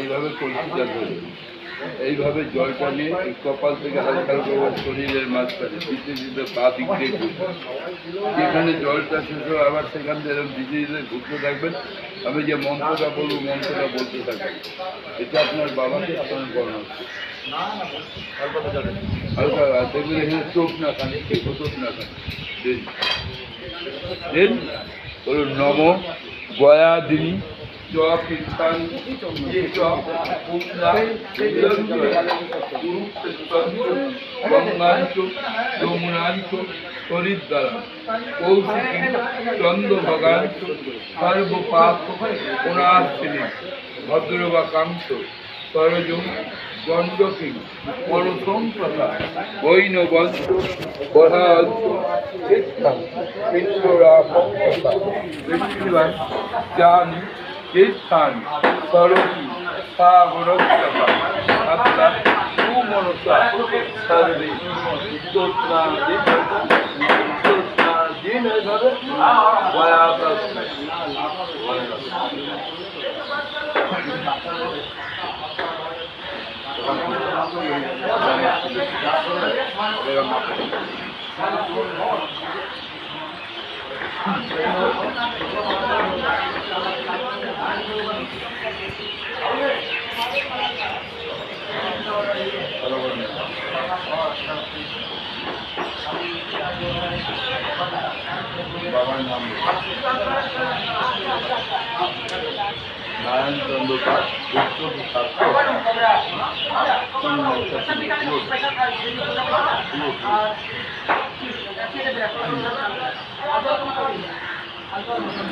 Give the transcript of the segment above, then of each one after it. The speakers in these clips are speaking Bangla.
এইভাবে কলসিটা ধরে। এইভাবে জলটা নিয়ে কপাল থেকে হালকা হালকা শরীরের মাঝখানে দিতে দিতে পা দিক যেখানে জলটা শেষ হবে, আবার সেখান থেকে দিতে দিতে ঘুরতে থাকবেন। আমি যে মন্ত্রটা বলব, মন্ত্রটা বলতে থাকবেন এটা আপনার বাবাকে আপনার বর্ণনা। হালকা দেখবেন এখানে চোখ না কেউ চোখ না কানে দিন। দিন, বলুন, নম চ পুণ্যা গঙ্গাঞ্চ যমুনাঞ্চ হরিদ্বার কৌশিকী, চন্দ্রভগাঞ্চ, সর্বপাপ পুনাশ্রী ভদ্রবাকান্ত সরজম, গণ্ডকী পরসংপ্রতা বৈনবঞ্চ বহাঞ্চ পিণ্ডরাপঙ্কতা পৃথিবীবান জানি তীর্থানি সরকি সাগরস্ততা আত্মা সুমনসা সর্বে স্তোত্রাদি স্তোত্রাদিন ধরে বয়াপ্রাস বাবার নাম নারায়ণ চন্দ্র দাস উচ্চ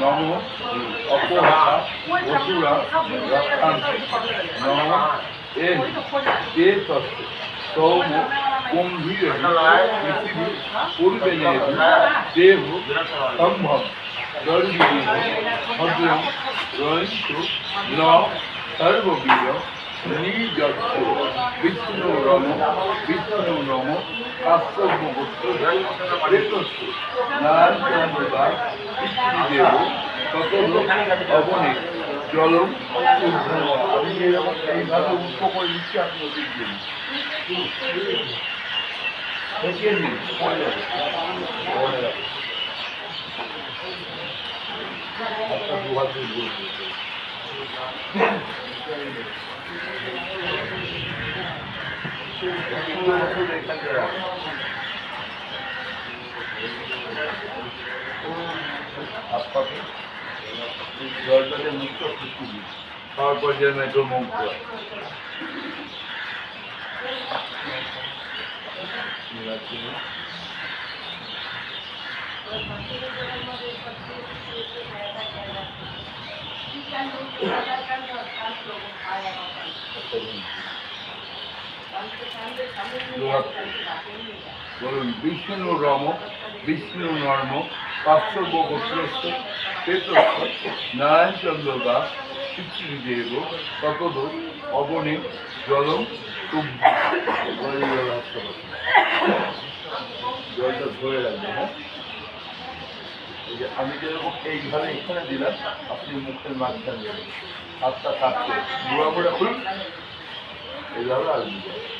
নম অপহা অসুরা রক্ষান্তি নম এ এ তত্ত্ব সৌম গম্ভীর পৃথিবী পূর্বে দেব সম্ভব জলবিহীন ভদ্রম রয়ন্তু নিযত্ত বিষ্ণু রম, বিষ্ণু নম কাশ্যপ গোত্র রেতস্য নারায়ণ দাস পিতৃদেব তত অবনে জলম আমি এইভাবে উল্টো করে নিচ্ছি আপনি ওদিক দেখিয়ে নিন পড়ে যাবে পড়ে যাবে দুহাত দিয়ে বলব। আপনাকে জলটাকে মুক্ত খুশি দিন খাওয়ার পর যেন একটু মুখ ধোয়া। ঠিক আছে। বলুন বিষ্ণু রম, বিষ্ণু নর্ম কাশ্যপ গোত্রস্থ চন্দ্র দাস পিতৃদেব ততদ অবনে জলম হ্যাঁ? আমি যেরকম এইভাবে এখানে দিলাম, আপনি মুখের মাঝখানে হাতটা থাকছে বুড়া বুড়া খুলুন। এইভাবে আসবে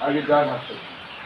আগে যা হাসতে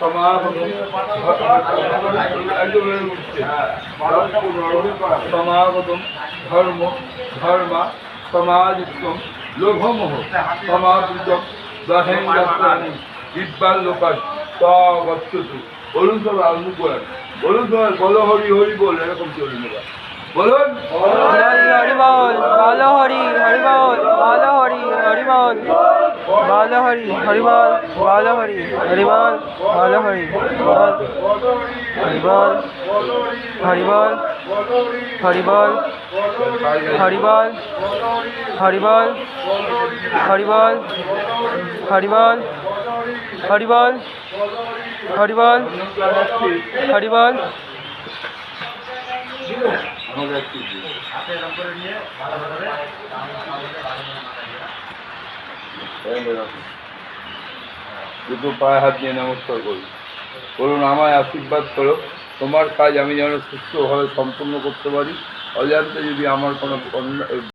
সমাগত একদম সমাগত ধর্ম, ধর্মা সমাজিতম লোভমোহ সমাবৃতম দহেন্দ্রাণী বিদ্যাল লোকাস তগচ্ছতু বলুন সব আলু করেন বলুন। সবাই বলো হরি হরি বল, এরকম চলবে না বলুন। হরি হরি বল বল, হরি হরি বল বল, হরি হরি বল। বল হরি হরি বল হরি হরি বল হরি বল হরি বল হরি বল হরি বল হরি বল হরি বল হরি বল হরি বল হরি বল হরি বল হরি বল আমাদের একটু দিন। এই দেখুন। দুটো পায়ে হাত নিয়ে নমস্কার করি বলুন, আমায় আশীর্বাদ করো। তোমার কাজ আমি যেন সুস্থভাবে সম্পূর্ণ করতে পারি। অজান্তে যদি আমার কোনো